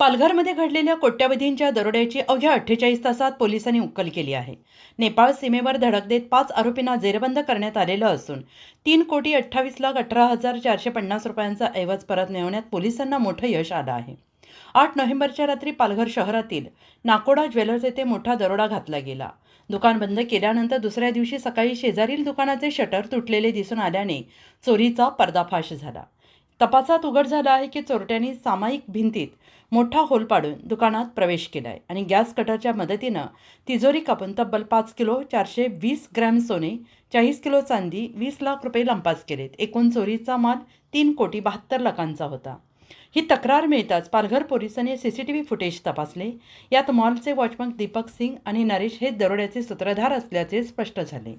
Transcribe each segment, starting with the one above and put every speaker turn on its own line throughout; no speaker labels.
पालघरमध्ये घडलेल्या कोट्यावधींच्या दरोड्याची अवघ्या अठ्ठेचाळीस तासात पोलिसांनी उकल केली आहे. नेपाळ सीमेवर धडक देत पाच आरोपींना जेरबंद करण्यात आलेलं असून तीन कोटी अठ्ठावीस लाख अठरा हजार चारशे पन्नास रुपयांचा ऐवज परत मिळवण्यात पोलिसांना मोठं यश आलं आहे. आठ नोव्हेंबरच्या रात्री पालघर शहरातील नाकोडा ज्वेलर्स येथे मोठा दरोडा घातला गेला. दुकान बंद केल्यानंतर दुसऱ्या दिवशी सकाळी शेजारील दुकानाचे शटर तुटलेले दिसून आल्याने चोरीचा पर्दाफाश झाला. तपासात उघड झालं आहे की चोरट्यांनी सामायिक भिंतीत मोठा होल पाडून दुकानात प्रवेश केला आहे आणि गॅस कटरच्या मदतीनं तिजोरी कापून तब्बल पाच किलो चारशे वीस ग्रॅम सोने चाळीस किलो चांदी वीस लाख रुपये लंपास केलेत. एकूण चोरीचा माल तीन कोटी बहात्तर लाखांचा होता. ही तक्रार मिळताच पालघर पोलिसांनी C C T V footage तपासले. यात मॉलचे वॉचमन दीपक सिंग आणि नरेश हे दरोड्याचे सूत्रधार असल्याचे स्पष्ट झाले.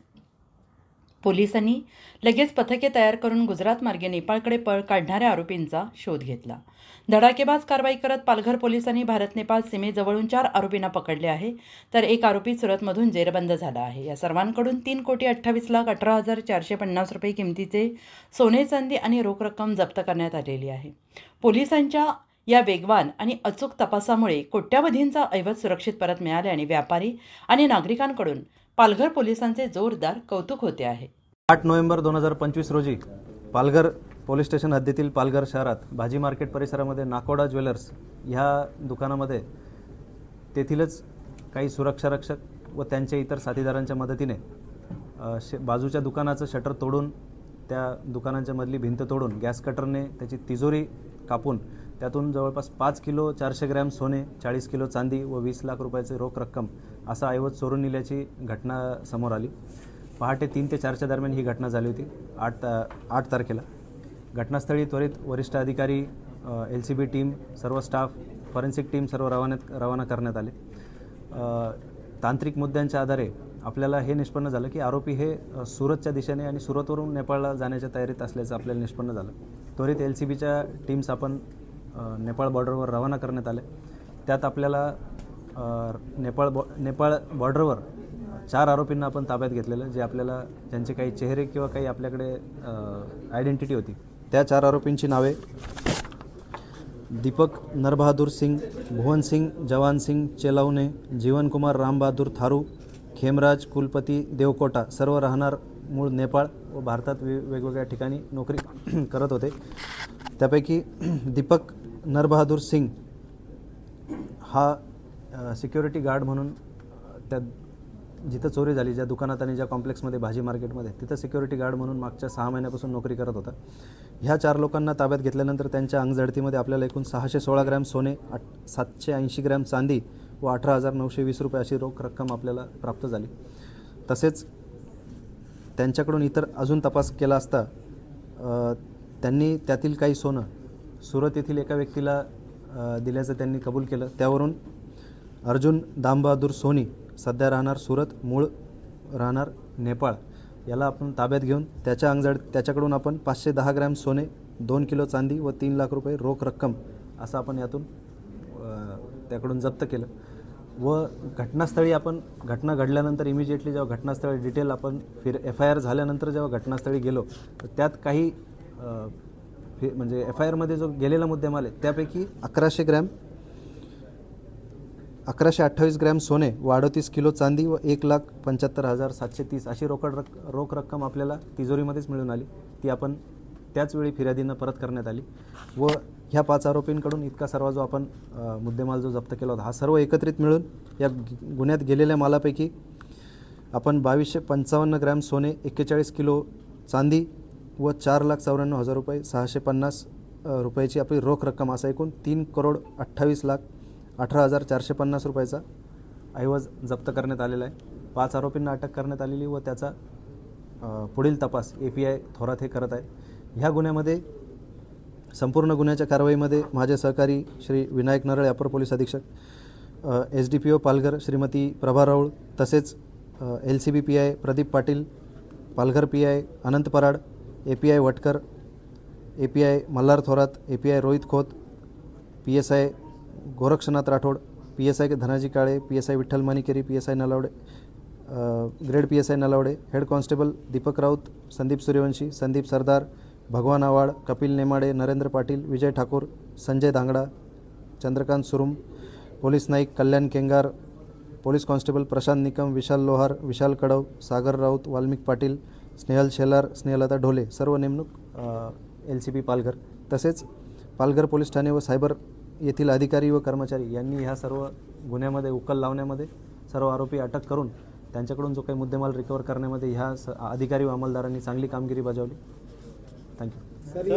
पोलिसांनी लगेच पथके तयार करून गुजरात मार्गे नेपाळकडे पळ काढणाऱ्या आरोपींचा शोध घेतला. धडाकेबाज कारवाई करत पालघर पोलिसांनी भारत नेपाळ सीमेजवळून चार आरोपींना पकडले आहे तर एक आरोपी सुरतमधून जेरबंद झाला आहे. या सर्वांकडून तीन कोटी अठ्ठावीस लाख अठरा हजार चारशे पन्नास रुपये किमतीचे सोने चांदी आणि रोख रक्कम जप्त करण्यात आलेली आहे. पोलिसांच्या या वेगवान आणि अचूक तपासामुळे कोट्यावधींचा ऐवज सुरक्षित परत मिळाल्याने व्यापारी आणि नागरिकांकडून पालघर पोलिसांचे जोरदार कौतुक होते आहे.
आठ नोव्हेंबर दोन हजार पंचवीस रोजी पालघर पोलीस स्टेशन हद्दीतील पालघर शहरात भाजी मार्केट परिसरामध्ये नाकोडा ज्वेलर्स ह्या दुकानामध्ये तेथीलच काही सुरक्षारक्षक व त्यांच्या इतर साथीदारांच्या मदतीने श बाजूच्या दुकानाचं शटर तोडून त्या दुकानांच्या मधली भिंत तोडून गॅस कटरने त्याची तिजोरी कापून त्यातून जवळपास पाच किलो चारशे ग्रॅम सोने चाळीस किलो चांदी व वीस लाख रुपयाची रोख रक्कम असा ऐवज चोरून नेल्याची घटना समोर आली. पहाटे तीन ते चारच्या दरम्यान ही घटना झाली होती. आठ ता आठ तारखेला. घटनास्थळी त्वरित वरिष्ठ अधिकारी एल सी बी टीम सर्व स्टाफ फॉरेन्सिक टीम सर्व रवान्यात रवाना करण्यात आले. तांत्रिक मुद्द्यांच्या आधारे आपल्याला हे निष्पन्न झालं की आरोपी हे सुरतच्या दिशेने आणि सुरतवरून नेपाळला जाण्याच्या तयारीत असल्याचं आपल्याला निष्पन्न झालं. त्वरित एल सी बीच्या टीम्स आपण नेपाळ बॉर्डरवर रवाना करण्यात आले. त्यात आपल्याला नेपाळ बॉ नेपाळ बॉर्डरवर चार आरोपींना आपण ताब्यात घेतलेलं जे आपल्याला ज्यांचे काही चेहरे किंवा काही आपल्याकडे आयडेंटिटी होती त्या चार आरोपींची नावे. दीपक नरबहादूर सिंग भुवन सिंग जवान सिंग चेलावणे जीवनकुमार रामबहादूर थारू खेमराज कुलपती देवकोटा सर्व राहणार मूळ नेपाळ व भारतात वे वेगवेगळ्या ठिकाणी नोकरी करत होते. त्यापैकी दीपक नरबहादूर सिंग हा सिक्युरिटी गार्ड म्हणून त्या जिथं चोरी झाली ज्या दुकानात आणि ज्या कॉम्प्लेक्समध्ये भाजी मार्केटमध्ये तिथं सिक्युरिटी गार्ड म्हणून मागच्या सहा महिन्यापासून नोकरी करत होता. ह्या चार लोकांना ताब्यात घेतल्यानंतर त्यांच्या अंगझडतीमध्ये आपल्याला एकूण सहाशे सोळा ग्रॅम सोने आठ सातशे ऐंशी ग्रॅम चांदी व अठरा हजार नऊशे वीस रुपये अशी रोख रक्कम आपल्याला प्राप्त झाली. तसेच त्यांच्याकडून इतर अजून तपास केला असता त्यांनी त्यातील काही सोनं सुरत येथील एका व्यक्तीला दिल्याचं त्यांनी कबूल केलं. त्यावरून अर्जुन दामबहादूर सोनी सध्या राहणार सुरत मूळ राहणार नेपाळ. याला आपण ताब्यात घेऊन त्याच्या अंगजड त्याच्याकडून आपण पाचशे दहा ग्रॅम सोने दोन किलो चांदी व तीन लाख रुपये रोख रक्कम असं आपण यातून त्याकडून जप्त केलं. व घटनास्थळी आपण घटना घडल्यानंतर इमिजिएटली जेव्हा घटनास्थळी डिटेल आपण फिर एफ आय आर झाल्यानंतर जेव्हा घटनास्थळी गेलो तर त्यात काही फि- म्हणजे एफ आय आरमध्ये जो गेलेला मुद्देमाल आहे त्यापैकी अकराशे ग्रॅम अकराशे अठ्ठावीस ग्रॅम सोने व अडतीस किलो चांदी व एक लाख पंच्याहत्तर हजार सातशे तीस अशी रोकड रक रोख रक्कम आपल्याला तिजोरीमध्येच मिळून आली. ती आपण त्याचवेळी फिर्यादींना परत करण्यात आली. व ह्या पाच आरोपींकडून इतका सर्व जो आपण मुद्देमाल जो जप्त केला होता हा सर्व एकत्रित मिळून या गुन्ह्यात गेलेल्या मालापैकी आपण बावीसशे पंचावन्न ग्रॅम सोने एक्केचाळीस किलो चांदी व चार लाख चौऱ्याण्णव हजार रुपये सहाशे पन्नास रुपयाची आपली रोख रक्कम असा एकूण तीन करोड अठ्ठावीस लाख अठरा हजार चारशे पन्नास रुपयाचा ऐवज जप्त करण्यात आलेला आहे. पाच आरोपींना अटक करण्यात आलेली व त्याचा पुढील तपास ए पी आय थोरात हे करत आहेत ह्या गुन्ह्यामध्ये संपूर्ण गुन्ह्याच्या कारवाईमध्ये माझे सहकारी श्री विनायक नरळे अपर पोलीस अधीक्षक S D P O Palghar Shrimati Prabha Raul तसेच L C B P I Pradeep Patil Palghar P I Anant Parad A P I Vatkar A P I Malhar Thorat A P I Rohit Khot P S I Gorakshnath Rathod P S I Dhanaji Kale P S I Vitthal Manikeri P S I Nalawade grade P S I Nalawade head constable Deepak Raut Sandeep Suryavanshi Sandeep Sardar Bhagwan Awad Kapil Nemade Narendra Patil Vijay Thakur Sanjay Dhangda Chandrakant Surum police Naik Kalyan Kengar police constable Prashant Nikam Vishal Lohar Vishal Kadav Sagar Raut Valmik Patil Snehal Shelar Snehalata Dhole सर्व नेमणूक L C P Palghar. तसेच Palghar police Thane व cyber येथील अधिकारी व कर्मचारी यांनी ह्या सर्व गुन्ह्यामध्ये उकल लावण्यामध्ये सर्व आरोपी अटक करून त्यांच्याकडून जो काही मुद्देमाल रिकवर करण्यामध्ये ह्या स अधिकारी व अंमलदारांनी चांगली कामगिरी बजावली. थँक्यू